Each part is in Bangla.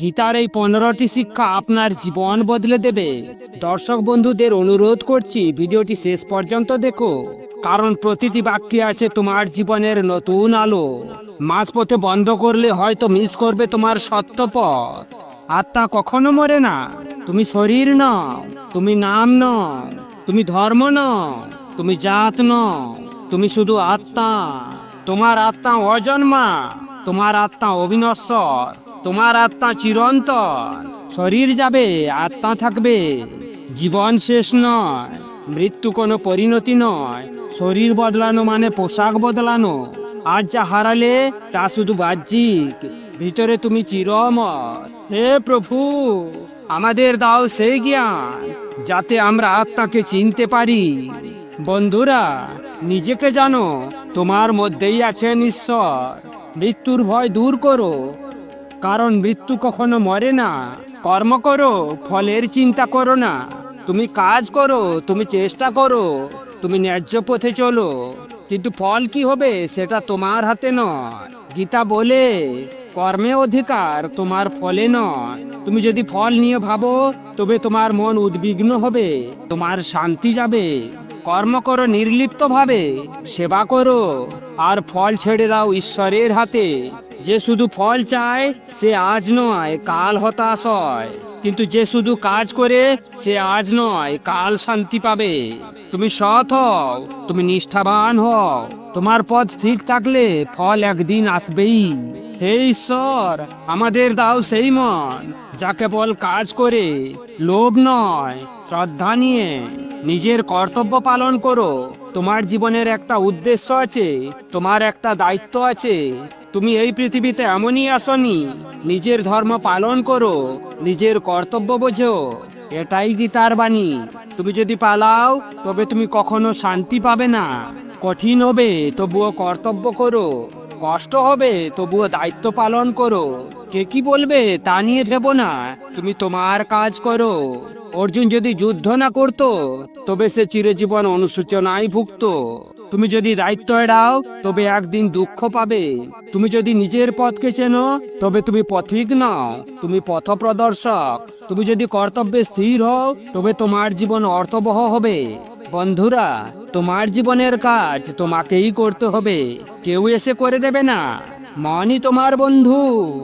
গীতার এই পনেরোটি শিক্ষা আপনার জীবন বদলে দেবে। দর্শক বন্ধুদের অনুরোধ করছি, ভিডিওটি শেষ পর্যন্ত দেখো। কারণ প্রতিটি বাক্যে আছে তোমার জীবনের নতুন আলো। মাঝপথে বন্ধ করলে হয়তো মিস করবে তোমার সত্য পথ আত্মা কখনো মরে না। তুমি শরীর নও, তুমি নাম নও, তুমি ধর্ম ন তুমি জাত নও, তুমি শুধু আত্মা। তোমার আত্মা অজন্মা, তোমার আত্মা অবিনশ্বর। তোমার আত্মা চিরন্তন। শরীর যাবে, আত্মা থাকবে। জীবন শেষ নয়, মৃত্যু কোনো পরিণতি নয়। শরীর বদলানো মানে পোশাক বদলানো। আজ যা হারালে, তা শুধু বাহ্যিক। ভিতরে তুমি চিরমর হে প্রভু, আমাদের দাও সেই জ্ঞান, যাতে আমরা আত্মাকে চিনতে পারি। বন্ধুরা, নিজেকে জানো, তোমার মধ্যেই আছেন ঈশ্বর। মৃত্যুর ভয় দূর করো। কারণ মৃত্যু কখনো মরে না। কর্ম করো, ফলের চিন্তা করো না। তুমি কাজ করো, তুমি চেষ্টা করো, তুমি ন্যায্য পথে চলো। কিন্তু ফল কি হবে, সেটা তোমার হাতে নয়। গীতা বলে, কর্মে অধিকার তোমার ফলে নয়। তুমি যদি ফল নিয়ে ভাবো, তবে তোমার মন উদ্বিগ্ন হবে, তোমার শান্তি যাবে। কর্ম করো নির্লিপ্ত ভাবে সেবা করো, আর ফল ছেড়ে দাও ঈশ্বরের হাতে। যে শুধু ফল চায়, সে আজ নয়, কাল হতাশ হয়। কিন্তু যে শুধু কাজ করে, সে আজ নয়, কাল শান্তি পাবে। তুমি সৎ হও, তুমি নিষ্ঠাবান হও। তোমার পথ ঠিক থাকলে ফল একদিন আসবেই। হে ঈশ্বর, আমাদের দাও সেই মন, যা কেবল কাজ করে, লোভ নয়, শ্রদ্ধা নিয়ে, নিজের কর্তব্য পালন করো। তোমার জীবনের একটা উদ্দেশ্য আছে, তোমার একটা দায়িত্ব আছে। তুমি এই পৃথিবীতে এমনই আসনি, নিজের ধর্ম পালন করো, নিজের কর্তব্য বোঝো। এটাই গীতার বাণী। তুমি যদি পালাও, তবে তুমি কখনো শান্তি পাবে না। কঠিন হবে, তবুও কর্তব্য করো। কষ্ট হবে, তবুও দায়িত্ব পালন করো। কে কি বলবে তা নিয়ে ভেবো না। তুমি তোমার কাজ করো। অর্জুন যদি যুদ্ধ না করতো, তবে সে চিরজীবন অনুসূচনায় ভুক্ত তুমি যদি দায়িত্ব এড়াও, তবে একদিন দুঃখ পাবে। তুমি যদি নিজের পথকে চেনো, তবে তুমি পথিক নাও। তুমি পথ প্রদর্শক তুমি যদি কর্তব্যে স্থির হও, তবে তোমার জীবন অর্থবহ হবে। বন্ধুরা, তোমার জীবনের কাজ তোমাকেই করতে হবে। কেউ এসে করে দেবে না। মনই তোমার বন্ধু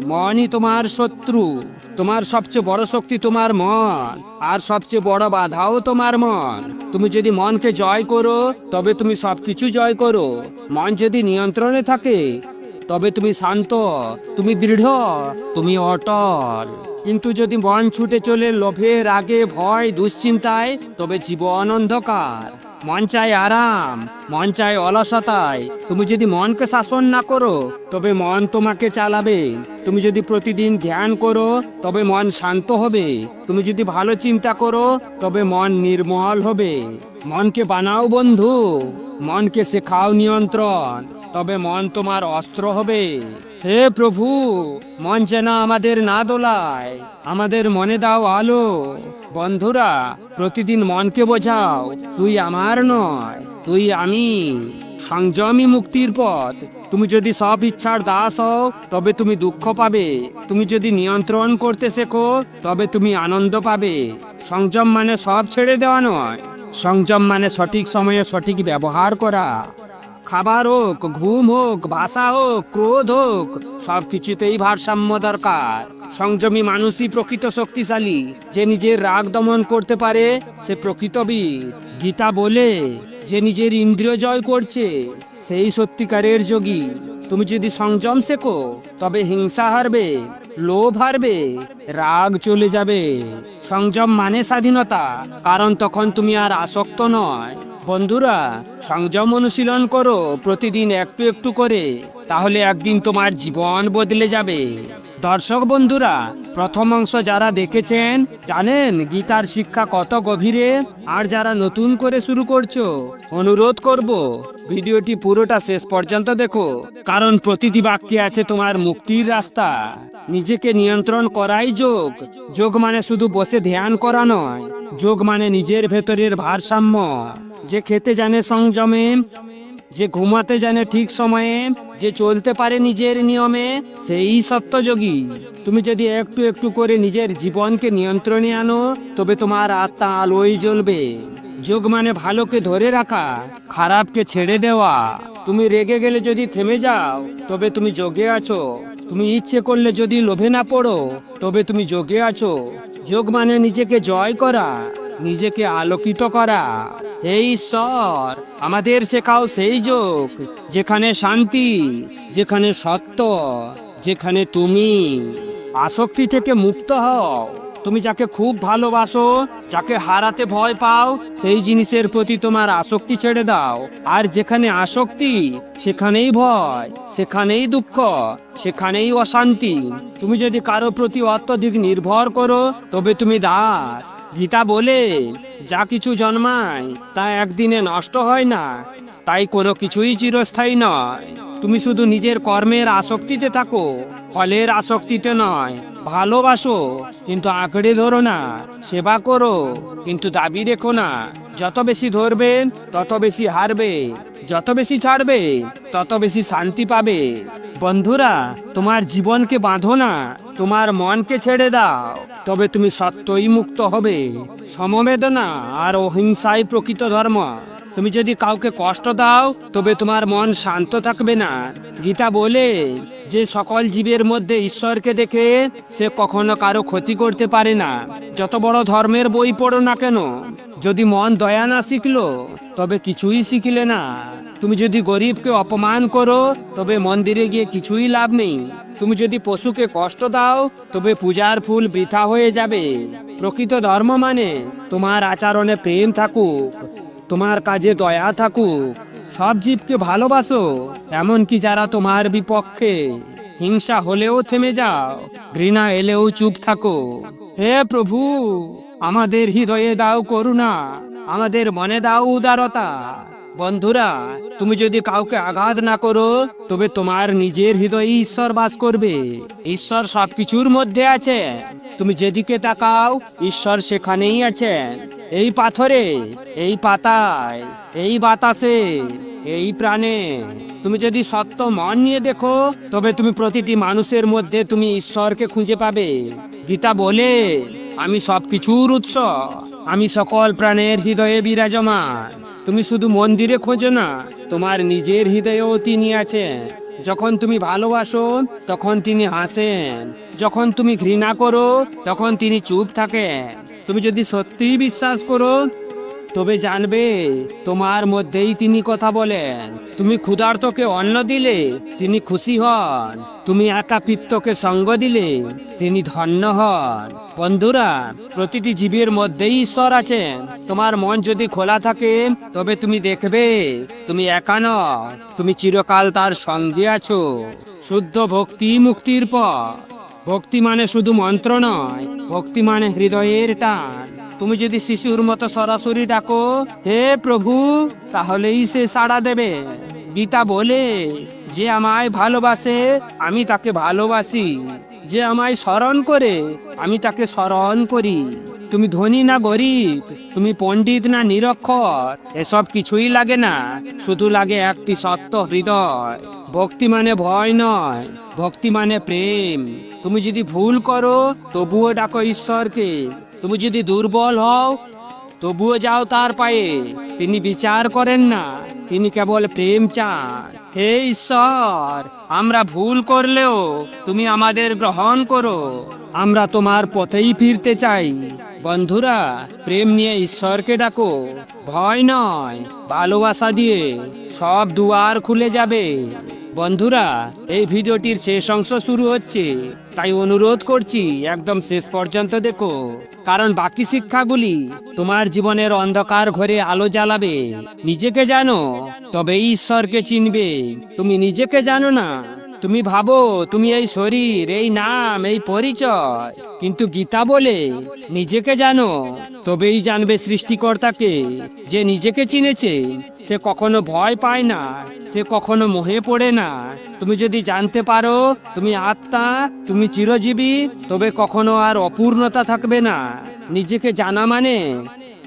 মনই তোমার শত্রু, তোমার সবচেয়ে বড় শক্তি তোমার মন, আর সবচেয়ে বড় বাধাও তোমার মন। তুমি যদি মনকে জয় করো, তবে তুমি সবকিছু জয় করো। মন যদি নিয়ন্ত্রণে থাকে, তবে তুমি শান্ত, তুমি দৃঢ়, তুমি অটল। কিন্তু যদি মন ছুটে চলে লোভে রাগে ভয়, দুশ্চিন্তায়, তবে জীবন অন্ধকার। মন চায় আরাম, মন চায় অলসতায়। তুমি যদি মনকে শাসন না করো, তবে মন তোমাকে চালাবে। তুমি যদি প্রতিদিন ধ্যান করো, তবে মন শান্ত হবে। তুমি যদি ভালো চিন্তা করো, তবে মন নির্মল হবে। মনকে বানাও বন্ধু, মনকে শেখাও নিয়ন্ত্রণ, তবে মন তোমার অস্ত্র হবে। হে প্রভু, মন যেন আমাদের না দোলায়, আমাদের মনে দাও আলো। বন্ধুরা, প্রতিদিন মনকে বোঝাও, তুই আমার নয়, তুই আমি। সংযমী মুক্তির পথ। তুমি যদি সব ইচ্ছার দাস হও, তবে তুমি দুঃখ পাবে। তুমি যদি নিয়ন্ত্রণ করতে শেখো, তবে তুমি আনন্দ পাবে। সংযম মানে সব ছেড়ে দেওয়া নয়। সংযম মানে সঠিক সময়ে সঠিক ব্যবহার করা। খাবার হোক, ঘুম হোক ভাষা হোক, ক্রোধ হোক সব কিছুতেই ভারসাম্য দরকার। সংযমী মানুষই প্রকৃত শক্তিশালী। যে নিজের রাগ দমন করতে পারে, সে প্রকৃত বীর। গীতা বলে, যে নিজের ইন্দ্রিয় জয় করছে, সেই সত্যিকারের যোগী। তুমি যদি সংযম শেখো, তবে হিংসা হারবে, লোভ হারবে, রাগ চলে যাবে। সংযম মানে স্বাধীনতা, কারণ তখন তুমি আর আসক্ত নয়। বন্ধুরা, সংযম অনুশীলন করো, প্রতিদিন একটু একটু করে, তাহলে একদিন তোমার জীবন বদলে যাবে। দর্শক বন্ধুরা, প্রথম অংশ যারা দেখেছেন, জানেন গীতার শিক্ষা কত গভীরে, আর যারা নতুন করে শুরু করছ, অনুরোধ করব, ভিডিওটি পুরোটা শেষ পর্যন্ত দেখো, কারণ প্রতিটি বাক্যে আছে তোমার মুক্তির রাস্তা। নিজেকে নিয়ন্ত্রণ করাই যোগ। যোগ মানে শুধু বসে ধ্যান করা নয়, যোগ মানে নিজের ভেতরের ভারসাম্য। যে খেতে জানে সংযমে, যে ঘুমাতে জানে ঠিক সময়ে, যে চলতে পারে নিজের নিয়মে, সেই সত্যযোগী। তুমি যদি একটু একটু করে নিজের জীবনকে নিয়ন্ত্রণে আনো, তবে তোমার আত্মা আলোয় জ্বলবে। যোগ মানে ভালোকে ধরে রাখা, খারাপকে ছেড়ে দেওয়া। তুমি রেগে গেলে যদি থেমে যাও, তবে তুমি যোগে আছো। তুমি ইচ্ছে করলে যদি লোভে না পড়ো, তবে তুমি যোগে আছো। যোগ মানে নিজেকে জয় করা, নিজেকে আলোকিত করা। এই ঈশ্বর আমাদের শেখাও সেই যোগ, যেখানে শান্তি, যেখানে সত্য, যেখানে তুমি। আসক্তি থেকে মুক্ত হও। তুমি যাকে খুব ভালোবাসো, যাকে হারাতে ভয় পাও, সেই জিনিসের প্রতি তোমার আসক্তি ছেড়ে দাও। আর যেখানে আসক্তি, সেখানেই ভয়, সেখানেই দুঃখ, সেখানেই অশান্তি। তুমি যদি কারও প্রতি অত্যধিক নির্ভর করো, তবে তুমি দাস। গীতা বলে, যা কিছু জন্মায়, তা একদিনে নষ্ট হয় না, তাই কোনো কিছুই চিরস্থায়ী নয়। তুমি শুধু নিজের কর্মের আসক্তিতে থাকো, ফলের আসক্তিতে নয়, ভালোবাসো, কিন্তু আঁকড়ে ধরো না, সেবা করো, কিন্তু দাবি রেখো না, যত বেশি ধরবে, তত বেশি হারবে, যত বেশি ছাড়বে, তত বেশি শান্তি পাবে। বন্ধুরা, তোমার জীবনকে বাঁধো না, তোমার মনকে ছেড়ে দাও, তবে তুমি সত্যই মুক্ত হবে। সমবেদনা আর অহিংসাই প্রকৃত ধর্ম। তুমি যদি কাউকে কষ্ট দাও, তবে তোমার মন শান্ত থাকবে না। গীতা বলে, যে সকল জীবের মধ্যে ঈশ্বরকে দেখে সে কখনো কারও ক্ষতি করতে পারে না। যত বড় ধর্মের বই পড়ো না কেন, যদি মন দয়া না শিখলো, তবে কিছুই শিখলে না। তুমি যদি গরিবকে অপমান করো, তবে মন্দিরে গিয়ে কিছুই লাভ নেই। তুমি যদি পশুকে কষ্ট দাও, তবে পূজার ফুল বৃথা হয়ে যাবে। প্রকৃত ধর্ম মানে তোমার আচরণে প্রেম থাকুক। তোমার কাজে দয়া থাকুক। সব জীবকে ভালোবাসো, এমনকি যারা তোমার বিপক্ষে হিংসা হলেও থেমে যাও, ঘৃণা এলেও চুপ থাকো। হে প্রভু, আমাদের হৃদয়ে দাও করুণা, আমাদের মনে দাও উদারতা। বন্ধুরা, তুমি যদি কাউকে আঘাত না করো, তবে তোমার নিজের হৃদয়ে ঈশ্বর বাস করবে। ঈশ্বর সবকিছুর মধ্যে আছে। তুমি যেদিকে তাকাও, ঈশ্বর সেখানেই আছেন এই পাথরে, এই পাতায়, এই বাতাসে, এই প্রাণে। তুমি যদি সত্য মন নিয়ে দেখো, তবে তুমি প্রতিটি মানুষের মধ্যে তুমি ঈশ্বরকে খুঁজে পাবে। গীতা বলে, আমি সবকিছুর উৎস। আমি সকল প্রাণের হৃদয়ে বিরাজমান। তুমি শুধু মন্দিরে খোঁজো না, তোমার নিজের হৃদয়েও তিনি আছেন। যখন তুমি ভালোবাসো, তখন তিনি হাসেন। যখন তুমি ঘৃণা করো, তখন তিনি চুপ থাকেন। তুমি যদি সত্যিই বিশ্বাস করো তবে জানবে, তোমার মধ্যেই তিনি কথা বলেন। তুমি ক্ষুধার্তকে অন্ন দিলে, তিনি খুশি হন। তুমি একাকিত্বকে সঙ্গ দিলে, তিনি ধন্য হন। বন্ধুরা, প্রতিটি জীবের মধ্যেই ঈশ্বর আছেন। তোমার মন যদি খোলা থাকে, তবে তুমি দেখবে, তুমি একা ন তুমি চিরকাল তার সঙ্গে আছো। শুদ্ধ ভক্তি মুক্তির পর ভক্তি মানে শুধু মন্ত্র নয়, ভক্তি মানে হৃদয়ের টান। তুমি যদি শিশুর মতো সরাসরি ডাকো, হে প্রভু, তাহলেই সে সাড়া দেবে। গীতা বলে, যে আমায় ভালোবাসে, আমি তাকে ভালোবাসি। যে আমায় স্মরণ করে, আমি তাকে স্মরণ করি। তুমি ধনী না গরিব, তুমি পণ্ডিত না নিরক্ষর, এসব কিছুই লাগে না। শুধু লাগে একটি সত্য হৃদয়। ভক্তি মানে ভয় নয়, ভক্তি মানে প্রেম। তুমি যদি ভুল করো, তবুও ডাকো ঈশ্বরকে। তুমি যদি দুর্বল হও, তবুও যাও তার পায়ে। তিনি বিচার করেন না, তিনি কেবল প্রেম চান। হে ঈশ্বর, আমরা ভুল করলেও তুমি আমাদের গ্রহণ করো। আমরা তোমার পথেই ফিরতে চাই। বন্ধুরা, প্রেম নিয়ে ঈশ্বরকে ডাকো। ভয় নয়, ভালোবাসা দিয়ে সব দুয়ার খুলে যাবে। বন্ধুরা, এই ভিডিওটির শেষ অংশ শুরু হচ্ছে। তাই অনুরোধ করছি, একদম শেষ পর্যন্ত দেখো। কারণ বাকি শিক্ষাগুলি তোমার জীবনের অন্ধকার ঘরে আলো জ্বালাবে। নিজেকে জানো, তবেই ঈশ্বরকে চিনবে। তুমি নিজেকে জানো না। তুমি ভাবো, তুমি এই শরীর, এই নাম, এই পরিচয়। কিন্তু গীতা বলে, নিজেকে জানো, তবেই জানবে সৃষ্টিকর্তাকে। যে নিজেকে চিনেছে, সে কখনো ভয় পায় না, সে কখনো মোহে পড়ে না। তুমি যদি জানতে পারো, তুমি আত্মা, তুমি চিরজীবী, তবে কখনো আর অপূর্ণতা থাকবে না। নিজেকে জানা মানে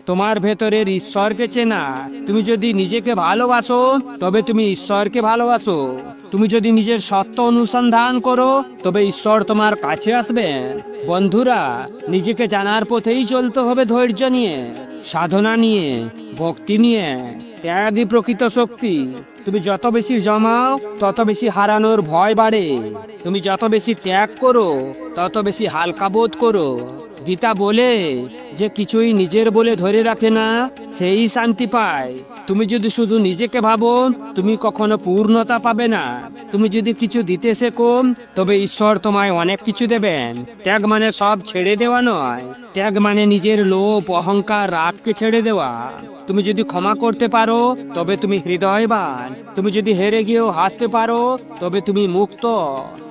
তোমার ভেতরের ঈশ্বরকে চেনা। তুমি যদি নিজেকে ভালোবাসো, তবে তুমি ঈশ্বরকে ভালোবাসো। তুমি যদি নিজের সত্য অনুসন্ধান করো, তবে ঈশ্বর তোমার কাছে আসবেন বন্ধুরা, নিজেকে জানার পথেই চলতে হবে ধৈর্য নিয়ে, সাধনা নিয়ে, ভক্তি নিয়ে। ত্যাগই প্রকৃত শক্তি। তুমি যত বেশি জমাও, তত বেশি হারানোর ভয় বাড়ে। তুমি যত বেশি ত্যাগ করো, তত বেশি হালকা বোধ করো। গীতা বলে যে কিছুই নিজের বলে ধরে রাখে না, সেই শান্তি পায়। তুমি যদি শুধু নিজেকে ভাবো, তুমি কখনো পূর্ণতা পাবে না। তুমি যদি কিছু দিতে শেখো, তবে ঈশ্বর তোমায় অনেক কিছু দেবেন। ত্যাগ মানে সব ছেড়ে দেওয়া নয়। ত্যাগ মানে নিজের লোভ, অহংকার, রাগকে ছেড়ে দেওয়া। তুমি যদি ক্ষমা করতে পারো, তবে তুমি হৃদয়বান। তুমি যদি হেরে গিয়েও হাসতে পারো, তবে তুমি মুক্ত।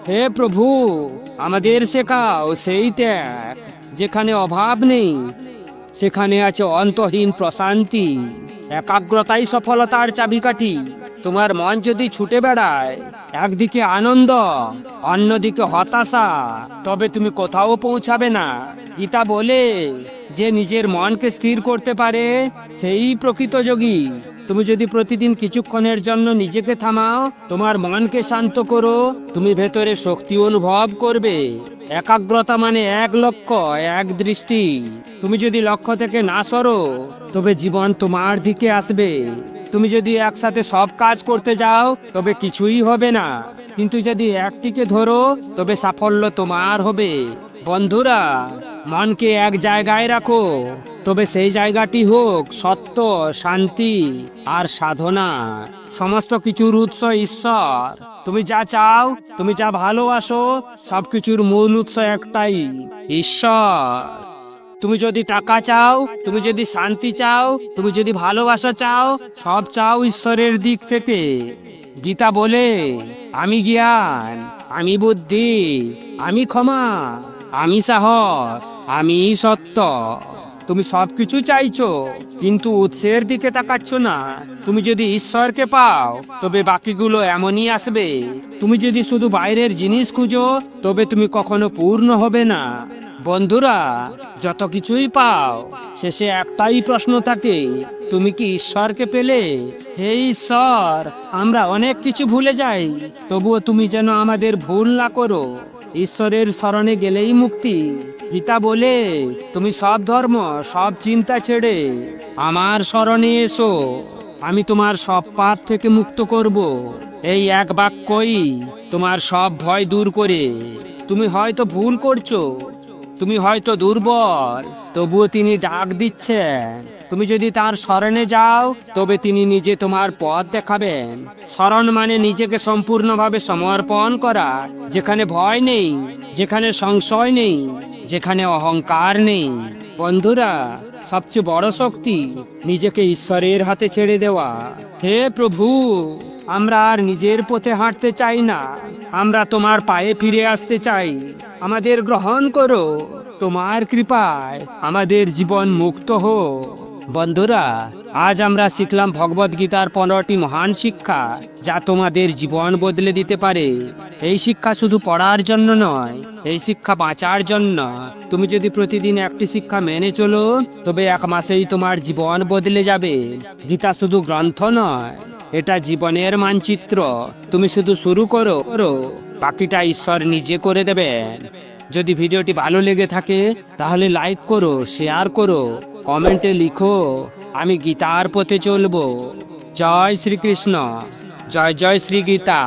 হে প্রভু, আমাদের শেখাও সেই ত্যাগ। যেখানে অভাব নেই, সেখানে আছে অন্তহীন প্রশান্তি, একাগ্রতাই সফলতার চাবিকাঠি। তোমার মন যদি ছুটে বেড়ায়, একদিকে আনন্দ, অন্যদিকে হতাশা, তবে তুমি কোথাও পৌঁছাবে না। গীতা বলে, যে নিজের মনকে স্থির করতে পারে, সেই প্রকৃত যোগী। তুমি যদি প্রতিদিন কিছুক্ষণের জন্য নিজেকে থামাও, তোমার মনকে শান্ত করো, তুমি ভেতরে শক্তি অনুভব করবে। একাগ্রতা মানে এক লক্ষ্য এক দৃষ্টি। তুমি যদি লক্ষ্য থেকে না সরো, তবে জীবন তোমার দিকে আসবে। তুমি যদি একসাথে সব কাজ করতে যাও, তবে কিছুই হবে না। কিন্তু যদি একটিকে ধরো, তবে সাফল্য তোমার হবে। বন্ধুরা, মনকে এক জায়গায় রাখো। তবে সেই জায়গাটি হোক সত্য, শান্তি আর সাধনা। সমস্ত কিছুর উৎস ঈশ্বর। তুমি যা চাও, তুমি যা ভালোবাসো, সবকিছুর মূল উৎস একটাই ঈশ্বর। তুমি যদি টাকা চাও, তুমি যদি শান্তি চাও, তুমি যদি ভালোবাসা চাও, সব চাও ঈশ্বরের দিক থেকে। গীতা বলে, আমি জ্ঞান, আমি বুদ্ধি, আমি ক্ষমা। আমি সাহস, আমি সত্য। তুমি সবকিছু চাইছো, কিন্তু উৎসের দিকে তাকাচ্ছ না। তুমি যদি ঈশ্বরকে পাও, তবে বাকিগুলো এমনই আসবে। তুমি যদি শুধু বাইরের জিনিস খুঁজো, তবে তুমি কখনো পূর্ণ হবে না। বন্ধুরা, যত কিছুই পাও, শেষে একটাই প্রশ্ন থাকে, তুমি কি ঈশ্বরকে পেলে? হে ঈশ্বর, আমরা অনেক কিছু ভুলে যাই, তবুও তুমি যেন আমাদের ভুল না করো। ঈশ্বরের স্মরণে গেলেই মুক্তি। গীতা বলে, তুমি সব ধর্ম, সব চিন্তা ছেড়ে আমার স্মরণে এসো। আমি তোমার সব পাপ থেকে মুক্ত করব। এই এক বাক্যই তোমার সব ভয় দূর করে। তুমি হয়তো ভুল করছ, তুমি হয়তো দুর্বল, তবুও তিনি ডাক দিচ্ছেন। তুমি যদি তার স্মরণে যাও, তবে তিনি নিজে তোমার পথ দেখাবেন। স্মরণ মানে নিজেকে সম্পূর্ণভাবে সমর্পণ করা, যেখানে ভয় নেই, যেখানে সংশয় নেই, যেখানে অহংকার নেই। বন্ধুরা, সবচেয়ে বড় শক্তি নিজেকে ঈশ্বরের হাতে ছেড়ে দেওয়া। হে প্রভু, আমরা আর নিজের পথে হাঁটতে চাই না। আমরা তোমার পায়ে ফিরে আসতে চাই। আমাদের গ্রহণ করো। তোমার কৃপায় আমাদের জীবন মুক্ত হোক। বন্ধুরা, আজ আমরা শিখলাম ভগবত গীতার পনেরোটি মহান শিক্ষা যা তোমাদের জীবন বদলে দিতে পারে। এই শিক্ষা শুধু পড়ার জন্য নয়, এই শিক্ষা বাঁচার জন্য। তুমি যদি প্রতিদিন একটি শিক্ষা মেনে চলো, তবে এক মাসেই তোমার জীবন বদলে যাবে। গীতা শুধু গ্রন্থ নয়, এটা জীবনের মানচিত্র। তুমি শুধু শুরু করো করো, বাকিটা ঈশ্বর নিজে করে দেবেন। যদি ভিডিওটি ভালো লেগে থাকে, তাহলে লাইক করো শেয়ার করো কমেন্টে লিখো, আমি গীতার পথে চলবো। জয় শ্রীকৃষ্ণ, জয় জয় শ্রী গীতা।